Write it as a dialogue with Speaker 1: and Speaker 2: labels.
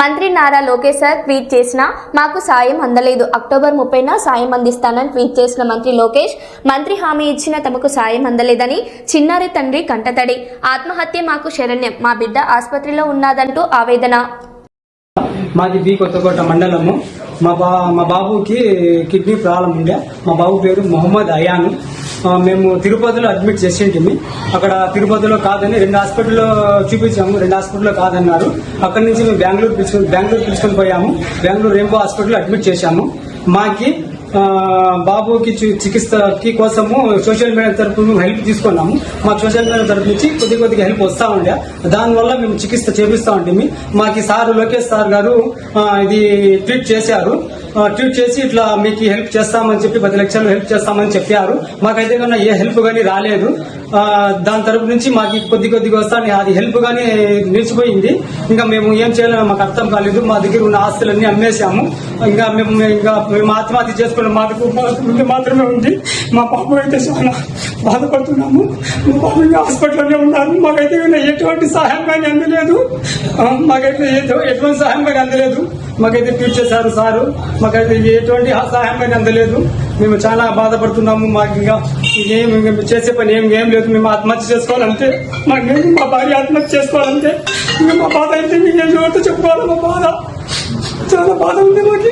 Speaker 1: మంత్రి Nara Lokesh sir tweet చేసినా మాకు సాయం అందలేదు. అక్టోబర్ ముప్పైన సాయం అందిస్తానని ట్వీట్ చేసిన మంత్రి లోకేష్ మంత్రి హామీ ఇచ్చిన తమకు సాయం అందలేదని చిన్నారి తండ్రి కంటతడి. ఆత్మహత్య మాకు శరణ్యం. మా బిడ్డ ఆసుపత్రిలో ఉన్నాదంటూ ఆవేదన.
Speaker 2: మాది బి కొత్తకోట మండలము. మా బా మా బాబుకి కిడ్నీ ప్రాబ్లం ఉండే. మా బాబు పేరు మొహమ్మద్ అయాను. మేము తిరుపతిలో అడ్మిట్ చేసింటిమి అక్కడ తిరుపతిలో కాదని రెండు హాస్పిటల్లో చూపించాము రెండు హాస్పిటల్లో కాదన్నారు. అక్కడి నుంచి మేము బెంగళూరు పిలుచుకొని బెంగళూరు పిలుచుకొని పోయాము. బెంగళూరు రెయిన్బో హాస్పిటల్లో అడ్మిట్ చేశాము. మాకి బాబుకి చికిత్సకి కోసము సోషల్ మీడియా తరపు మేము హెల్ప్ తీసుకున్నాము. మా సోషల్ మీడియా తరపు నుంచి కొద్ది కొద్దిగా హెల్ప్ వస్తూ ఉండే. దానివల్ల మేము చికిత్స చేపిస్తూ ఉంటే మాకు సార్ లోకేష్ సార్ గారు ఇది ట్వీట్ చేశారు. ట్వీట్ చేసి ఇట్లా మీకు హెల్ప్ చేస్తామని చెప్పి పది లక్షలు హెల్ప్ చేస్తామని చెప్పారు. మాకైతే కన్నా ఏ హెల్ప్ కానీ రాలేదు. దాని తరపు నుంచి మాకు కొద్ది కొద్దిగా వస్తాను అది హెల్ప్ గానీ నిలిచిపోయింది. ఇంకా మేము ఏం చేయాలని మాకు అర్థం కాలేదు. మా దగ్గర ఉన్న ఆస్తులన్నీ అమ్మేశాము. ఇంకా మేము ఇంకా మేము ఆత్మహత్య చేసుకున్న మాకు ముందు మాత్రమే ఉంది. మా పాప అయితే చాలా బాధపడుతున్నాము. మా పాప ఇంకా హాస్పిటల్లోనే ఉన్నారు. మాకైతే ఎటువంటి సహాయం కానీ అందలేదు. మాకైతే ఎటువంటి సహాయం కానీ అందలేదు. మాకైతే ట్వీట్ చేశారు సారు మాకైతే ఎటువంటి సహాయం కానీ అందలేదు. మేము చాలా బాధపడుతున్నాము. మాకు ఇంకా ఏం మేము చేసే పని ఏం ఏం లేదు. మేము ఆత్మహత్య చేసుకోవాలంటే మాకు మా భార్య ఆత్మహత్య చేసుకోవాలంటే ఇంకా మా బాధ అయితే మేము ఎవరితో చెప్పుకోవాలి మా బాధ? చాలా బాధ ఉంది మాకు